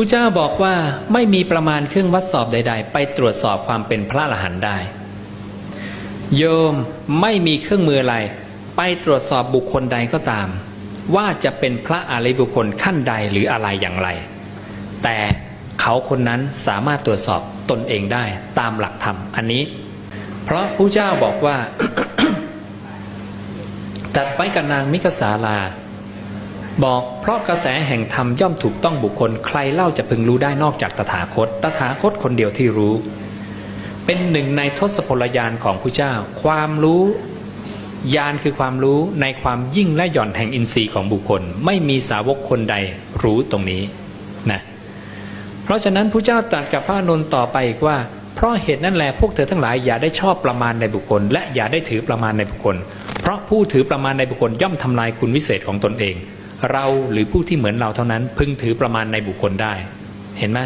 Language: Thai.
ผู้เจ้าบอกว่าไม่มีประมาณเครื่องวัดสอบใด ๆ ไปตรวจสอบความเป็นพระอรหันต์ได้ โยมไม่มีเครื่องมืออะไร ไปตรวจสอบบุคคลใดก็ตาม ว่าจะเป็นพระอริยบุคคลขั้นใดหรืออะไรอย่างไร แต่เขาคนนั้นสามารถตรวจสอบตนเองได้ตามหลักธรรมอันนี้ เพราะผู้เจ้าบอกว่าตัดไว้กับนางมิกสาลา บอกเพราะกระแสแห่งธรรมย่อมถูกต้องบุคคลใครเล่าจะพึงรู้ได้นอกจากตถาคต ตถาคตคนเดียวที่รู้ เป็นหนึ่งในทศพลยานของผู้เจ้า ความรู้ยานคือความรู้ในความยิ่งและหย่อนแห่งอินทรีย์ของบุคคล ไม่มีสาวกคนใดรู้ตรงนี้นะเพราะฉะนั้นผู้เจ้าตรัสกับพระนนท์ต่อไปอีกว่า เพราะเหตุนั้นแหละพวกเธอทั้งหลายอย่าได้ชอบประมาณในบุคคล และอย่าได้ถือประมาณในบุคคล เพราะผู้ถือประมาณในบุคคลย่อมทำลายคุณวิเศษของตนเอง เราหรือผู้ที่เหมือนเราเท่านั้นพึงถือประมาณในบุคคลได้ เห็นไหม